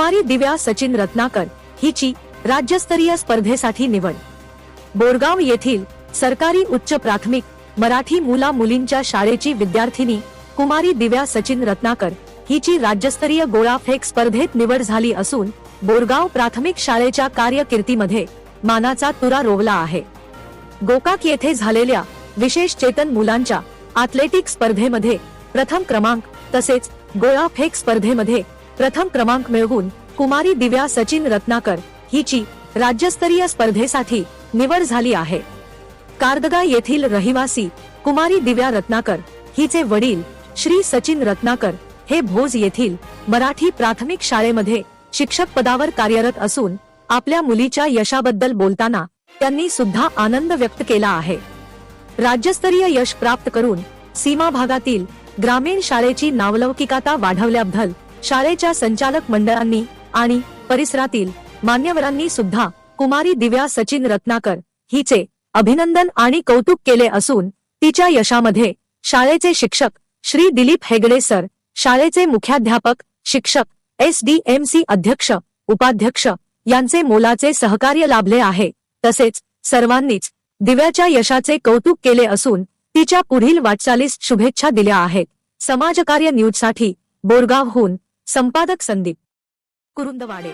कुमारी दिव्या सचिन रत्नाकर हिची राज्यस्तरीय स्पर्धेसाठी निवड. बोरगाव येथील सरकारी उच्च प्राथमिक मराठी मुला मुलींच्या शाळेची विद्यार्थिनी कुमारी दिव्या सचिन रत्नाकर हिची राज्यस्तरीय गोळाफेक स्पर्धेत निवड झाली असून बोरगाव प्राथमिक शाळेच्या कार्यकिर्तीमध्ये मानाचा तुरा रोवला आहे. गोकाक येथे झालेल्या विशेष चेतन मुलांच्या अथलेटिक स्पर्धेमध्ये प्रथम क्रमांक तसेच गोळाफेक स्पर्धेमध्ये प्रथम क्रमांक मिळवून कुमारी दिव्या सचिन रत्नाकर हिची राज्यस्तरीय स्पर्धेसाठी निवड झाली आहे. कारदगा येथील रहिवासी कुमारी दिव्या रत्नाकर हिचे वडील श्री सचिन रत्नाकर हे भोज येथील मराठी प्राथमिक शाळेमध्ये शिक्षक पदावर कार्यरत असून आपल्या मुलीच्या यशाबद्दल बोलताना त्यांनी सुद्धा आनंद व्यक्त केला आहे. राज्यस्तरीय यश प्राप्त करून सीमा भागातील ग्रामीण शाळेची नावलौकिकता वाढवल्याबद्दल शाळेच्या संचालक मंडळांनी आणि परिसरातील मान्यवरांनी सुद्धा कुमारी दिव्या सचिन रत्नाकर हिचे अभिनंदन आणि कौतुक केले असून तिच्या यशामध्ये शाळेचे शिक्षक श्री दिलीप हेगडे सर शाळेचे मुख्याध्यापक शिक्षक एस डी एम सी अध्यक्ष उपाध्यक्ष यांचे मोलाचे सहकार्य लाभले आहे. तसेच सर्वांनीच दिव्याच्या यशाचे कौतुक केले असून तिच्या पुढील वाटचालीस शुभेच्छा दिल्या आहेत. समाजकार्य न्यूजसाठी बोरगावहून संपादक संदीप कुरुंदवाडे.